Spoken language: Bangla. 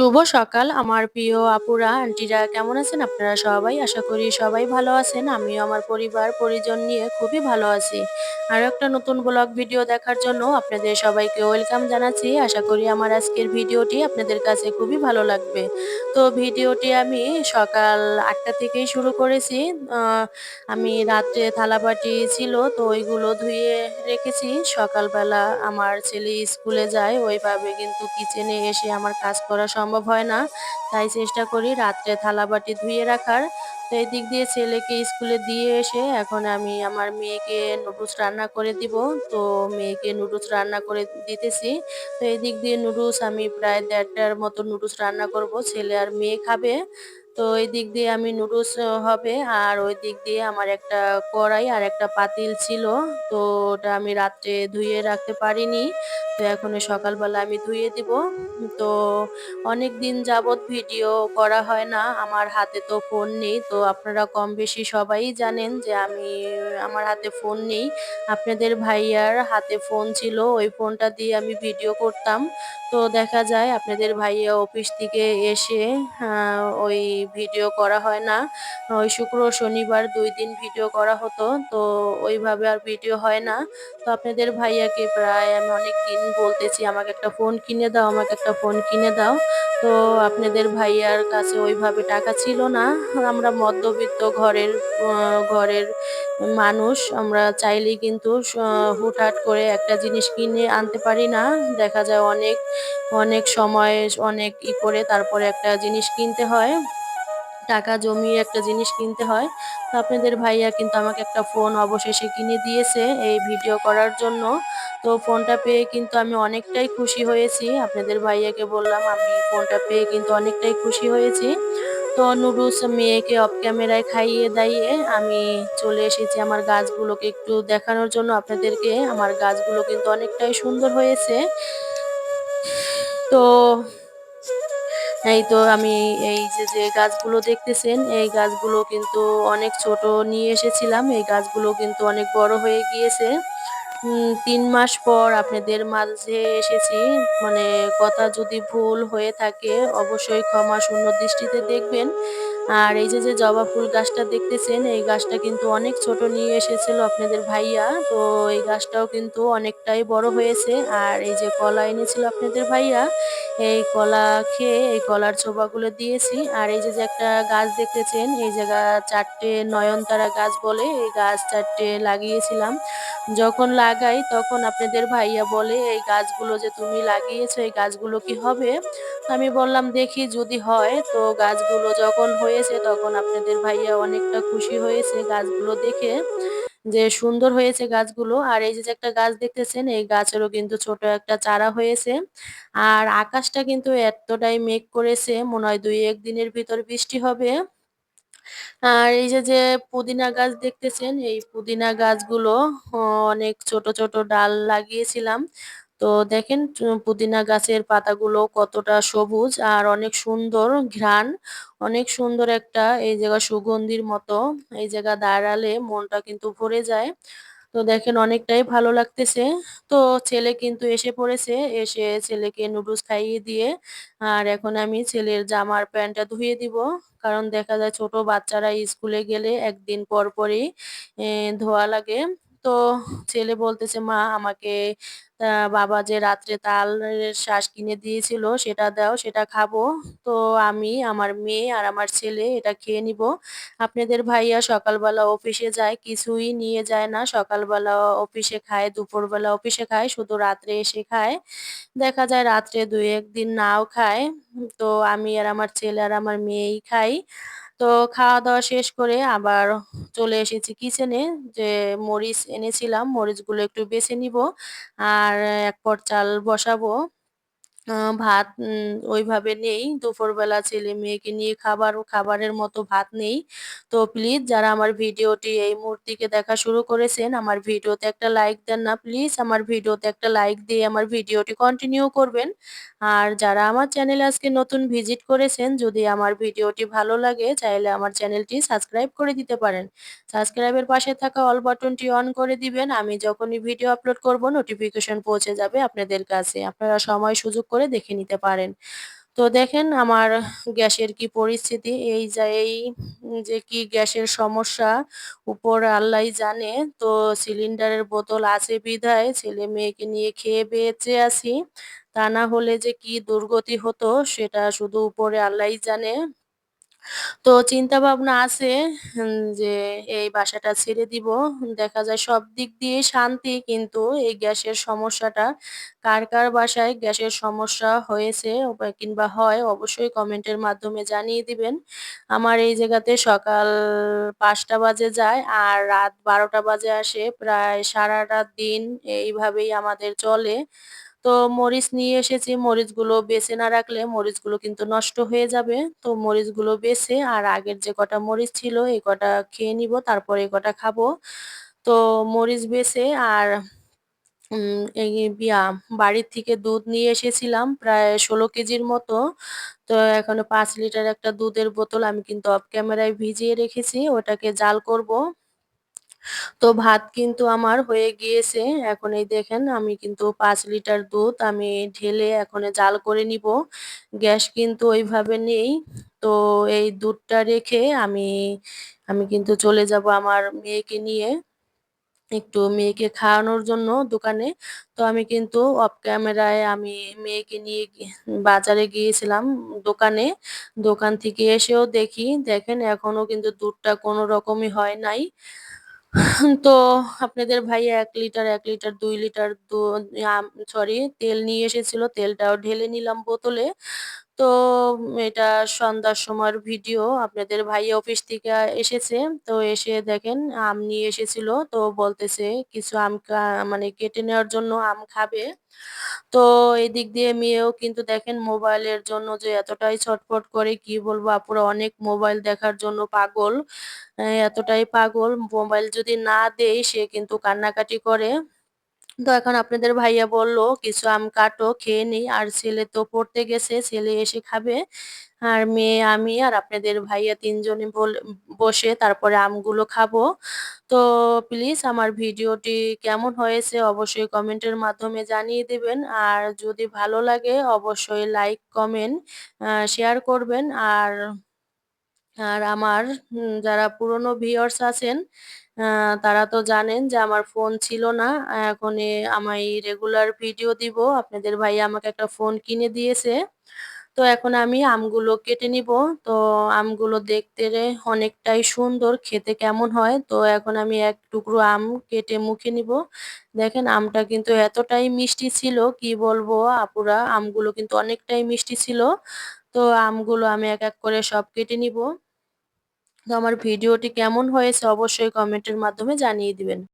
শুভ সকাল আমার প্রিয় আপুরা, আন্টিরা কেমন আছেন আপনারা সবাই? আশা করি সবাই ভালো আছেন। আমিও আমার পরিবার পরিজন নিয়ে খুবই ভালো আছি। আরও একটা নতুন ব্লগ ভিডিও দেখার জন্য আপনাদের সবাইকে ওয়েলকাম জানাচ্ছি। আশা করি আমার আজকের ভিডিওটি আপনাদের কাছে খুবই ভালো লাগবে। তো ভিডিওটি আমি সকাল আটটা থেকেই শুরু করেছি। আমি রাত্রে থালাবাটি ছিল তো ওইগুলো ধুয়ে রেখেছি। সকালবেলা আমার ছেলে স্কুলে যায় ওইভাবে কিন্তু কিচেনে এসে আমার কাজ করা সম্ভব হয় না। তাই চেষ্টা করি রাত্রে থালা বাটি ধুয়ে রাখার। তো এই দিক দিয়ে ছেলেকে স্কুলে দিয়ে এসে এখন আমি আমার মেয়েকে নুডলস রান্না করে দিব। তো মেয়েকে নুডলস রান্না করে দিতেছি। তো এই দিক দিয়ে নুডলস আমি প্রায় দেড়টার মতো নুডলস রান্না করব। ছেলে আর মেয়ে খাবে। তো এই দিক দিয়ে আমি নুডলস হবে আর ওই দিক দিয়ে আমার একটা কড়াই আর একটা পাতিল ছিল। তো ওটা আমি রাত্রে ধুয়ে রাখতে পারিনি। তো এখন সকালবেলা আমি ধুয়ে দিব। তো অনেক দিন যাবৎ ভিডিও করা হয় না। আমার হাতে তো ফোন নেই। তো আপনারা কম বেশি সবাই জানেন যে আমি, আমার হাতে ফোন নেই। আপনাদের ভাইয়ার হাতে ফোন ছিল। ওই ফোনটা দিয়ে আমি ভিডিও করতাম। তো দেখা যায় আপনাদের ভাইয়া অফিস থেকে এসে ওই ভিডিও করা হয় না। ওই শুক্র, শনিবার দুই দিন ভিডিও করা হতো। তো ওইভাবে আর ভিডিও হয় না। তো আপনাদের ভাইয়াকে প্রায় আমি অনেকদিন বলতেছি আমাকে একটা ফোন কিনে দাও, আমাকে একটা ফোন কিনে দাও। তো আপনাদের ভাইয়ার কাছে ওইভাবে টাকা ছিল না। আমরা মধ্যবিত্ত ঘরের ঘরের মানুষ। আমরা চাইলেই কিন্তু হুটহাট করে একটা জিনিস কিনে আনতে পারি না। দেখা যায় অনেক, অনেক সময় অনেক ই করে তারপরে একটা জিনিস কিনতে হয়। টাকা জমিয়ে একটা জিনিস কিনতে হয়। তো আপনাদের ভাইয়া কিন্তু আমাকে একটা ফোন অবশেষে কিনে দিয়েছে এই ভিডিও করার জন্য। তো ফোনটা পেয়ে কিন্তু আমি অনেকটাই খুশি হয়েছি। আপনাদের ভাইয়াকে বললাম, আমি ফোনটা পেয়ে কিন্তু অনেকটাই খুশি হয়েছি। তো নুডলস মেয়েকে অফ ক্যামেরায় খাইয়ে-দাইয়ে আমি চলে এসেছি আমার গাছগুলোকে একটু দেখানোর জন্য আপনাদেরকে। আমার গাছগুলো কিন্তু অনেকটাই সুন্দর হয়েছে। তো এই তো আমি এই যে, যে গাছগুলো দেখতেছেন এই গাছগুলো কিন্তু অনেক ছোট নিয়ে এসেছিলাম। এই গাছগুলো কিন্তু অনেক বড় হয়ে গিয়েছে। তিন ৩ মাস পর আপনাদের মাঝে এসেছি। মানে কথা যদি ভুল হয়ে থাকে অবশ্যই ক্ষমা শূন্য দৃষ্টিতে দেখবেন। আর এই যে, যে জবা ফুল গাছটা দেখতেছেন এই গাছটা কিন্তু অনেক ছোট নিয়ে এসেছিল আপনাদের ভাইয়া। তো এই গাছটাও কিন্তু অনেকটাই বড় হয়েছে। আর এই যে কলা এনেছিল আপনাদের ভাইয়া, এই কলা খেয়ে এই কলার ছোবাগুলো দিয়েছি। আর এই যে, যে একটা গাছ দেখতেছেন এই জায়গা ৪ টে নয়নতারা গাছ বলে এই গাছ চারটে লাগিয়েছিলাম। যখন লাগাই তখন আপনাদের ভাইয়া বলে, "এই গাছগুলো যে তুমি লাগিয়েছো এই গাছগুলো কি হবে?" আমি বললাম, "দেখি যদি হয়।" তো গাছগুলো যখন হয়েছে তখন আপনাদের ভাইয়া অনেকটা খুশি হয়েছে গাছগুলো দেখে যে সুন্দর হয়েছে গাছগুলো। আর এই যে, একটা গাছ দেখতেছেন এই গাছেরও কিন্তু ছোট একটা চারা হয়েছে। আর আকাশটা কিন্তু এতটাই মেঘ করেছে মনে হয় ২-১ দিনের ভিতর বৃষ্টি হবে। আর এই যে, যে পুদিনা গাছ দেখতেছেন, এই পুদিনা গাছগুলো অনেক ছোট, ছোট ডাল লাগিয়েছিলাম। তো দেখেন পুদিনা গাছের পাতাগুলো কতটা সবুজ আর অনেক সুন্দর ঘ্রাণ। অনেক সুন্দর একটা এই জায়গা সুগন্ধির মতো। এই জায়গা দাঁড়ালে মনটা কিন্তু ভরে যায়। তো দেখেন, অনেকটাই ভালো লাগতেছে। তো ছেলে কিন্তু এসে পড়েছে। এসে ছেলেকে নুডলস খাইয়ে দিয়ে আর এখন আমি ছেলের জামার প্যান্টটা ধুয়ে দিব। কারণ দেখা যায় ছোট বাচ্চারা স্কুলে গেলে একদিন পর পরই ধোয়া লাগে। তো ছেলে বলতেছে, "মা আমাকে বাবা যে রাত্রে তাল শ্বাস কিনে দিয়েছিল সেটা দাও, সেটা খাব।" তো আমি, আমার মেয়ে আর আমার ছেলে এটা খেয়ে নিব আপনাদের ভাইয়া সকালবেলা অফিসে যায়, কিছুই নিয়ে যায় না। সকালবেলা অফিসে খায়, দুপুরবেলা অফিসে খায়, শুধু রাত্রে এসে খায়। দেখা যায় রাত্রে দু একদিন নাও খায়। তো আমি আর আমার ছেলে আর আমার মেয়েই খাই। তো খাওয়া-দাওয়া শেষ করে আবার চলে এসেছি কিচেনে যে মরিচ এনেছিলাম, মরিচগুলো একটু বেছে নিব আর এক পট চাল বসাবো। ভাত ওইভাবে নেই। দুপুরবেলা ছেলে-মেয়েকে নিয়ে খাবার ও খাবারের মতো ভাত নেই। তো প্লিজ যারা আমার ভিডিওটি এই মুহূর্তে দেখা শুরু করেছেন, আমার ভিডিওতে একটা লাইক দেন না প্লিজ। আমার ভিডিওতে একটা লাইক দিয়ে আমার ভিডিওটি কন্টিনিউ করবেন। আর যারা আমার চ্যানেলে আজকে নতুন ভিজিট করেছেন, যদি আমার ভিডিওটি ভালো লাগে চাইলে আমার চ্যানেলটি সাবস্ক্রাইব করে দিতে পারেন। সাবস্ক্রাইবের পাশে থাকা অল বাটনটি অন করে দিবেন। আমি যখনই ভিডিও আপলোড করব নোটিফিকেশন পৌঁছে যাবে আপনাদের কাছে। আপনারা সময় সুযোগ করে দেখে নিতে পারেন। তো দেখেন আমার গ্যাসের কি পরিস্থিতি, এই যা, এই যে কি গ্যাসের সমস্যা, উপর আল্লাহ জানে। তো সিলিন্ডারের বোতল আছে বিধায় ছেলে-মেয়েকে নিয়ে খেয়ে বেঁচে আছি। তা না হলে যে কি দুর্গতি হতো, সেটা শুধু উপরে আল্লাহ জানে। তো চিন্তা ভাবনা আছে যে এই বাসাটা ছেড়ে দিব। দেখা যায় সব দিক দিয়ে শান্তি কিন্তু এই গ্যাসের সমস্যাটা কার, কার বাসায় গ্যাসের সমস্যা হয়েছে কিংবা হয় অবশ্যই কমেন্টের মাধ্যমে জানিয়ে দিবেন। আমার এই জায়গাতে সকাল ৫ঃ০০ বাজে যায় আর রাত বারোটা বাজে আসে। প্রায় সারাটা দিন এইভাবেই আমাদের চলে। তো মরিচ নিয়ে এসেছি, মরিচগুলো বেছে না রাখলে মরিচগুলো কিন্তু নষ্ট হয়ে যাবে। তো মরিচগুলো বেছে আর আগের যে কটা মরিচ ছিল এই কটা খেয়ে নিব, তারপরে এই কটা খাব। তো মরিচ বেছে আর বাড়ির থেকে দুধ নিয়ে এসেছিলাম প্রায় ১৬ কেজির মতো। তো এখনও পাঁচ লিটার একটা দুধের বোতল আমি কিন্তু অফ ক্যামেরায় ভিজিয়ে রেখেছি, ওটাকে জাল করব। তো ভাত কিন্তু আমার হয়ে গিয়েছে। এখন এই দেখেন আমি কিন্তু পাঁচ লিটার দুধ আমি ঢেলে এখন জাল করে নিব। গ্যাস কিন্তু ওইভাবে নেই। তো এই দুধটা রেখে আমি, আমি কিন্তু চলে যাব আমার মেয়েকে নিয়ে। একটু মেয়েকে খাওয়ানোর জন্য দোকানে। তো আমি কিন্তু অফ ক্যামেরায় আমি মেয়েকে নিয়ে বাজারে গিয়েছিলাম দোকানে। দোকান থেকে এসেও দেখি, দেখেন এখনও কিন্তু দুধটা কোনো রকমই হয় নাই। তো আপনাদের ভাইয়া এক লিটার, এক লিটার, দুই লিটার সরি তেল নিয়ে এসেছিল। তেলটাও ঢেলে নিলাম বোতলে। তো এটা সন্ধ্যার সময়ের ভিডিও। আপনাদের ভাইয়া অফিস থেকে এসেছে। তো এসে দেখেন, আম নিয়ে এসেছিল। তো বলতেছে, কিছু আম মানে কেটে নেওয়ার জন্য আম খাবে। তো এদিক দিয়ে মেয়েও কিন্তু দেখেন, মোবাইলের জন্য যে এতটাই ছটফট করে, কি বলব, আপুরা অনেক মোবাইল দেখার জন্য পাগল। এতটাই পাগল মোবাইল যদি না দেই সে কিন্তু কান্নাকাটি করে। তো এখন আপনাদের ভাইয়া বলল, "কিছু আম কাটো, খেয়ে নেই।" আর ছেলে তো পড়তে গেছে, ছেলে এসে খাবে। আর মেয়ে, আমি আর আপনাদের ভাইয়া ৩ জনে বল বসে তারপরে আমগুলো খাব। তো প্লিজ আমার ভিডিওটি কেমন হয়েছে অবশ্যই কমেন্টের মাধ্যমে জানিয়ে দেবেন আর যদি ভালো লাগে অবশ্যই লাইক, কমেন্ট, শেয়ার করবেন। আর আর আমার যারা পুরনো ভিউয়ার্স আছেন তারা তো জানেন যে আমার ফোন ছিল না। এখন আমি রেগুলার ভিডিও দিব। আপনাদের ভাইয়া আমাকে একটা ফোন কিনে দিয়েছে। তো এখন আমি আমগুলো কেটে নিব। তো আমগুলো দেখতে অনেকটাই সুন্দর, খেতে কেমন হয়? তো এখন আমি এক টুকরো আম কেটে মুখে নিব। দেখেন আমটা কিন্তু এতটাই মিষ্টি ছিল কি বলব আপুরা, আমগুলো কিন্তু অনেকটাই মিষ্টি ছিল। তো আমগুলো আমি এক, এক করে সব কেটে নিব। তো আমার ভিডিওটি কেমন হয়েছে অবশ্যই কমেন্টের মাধ্যমে জানিয়ে দিবেন।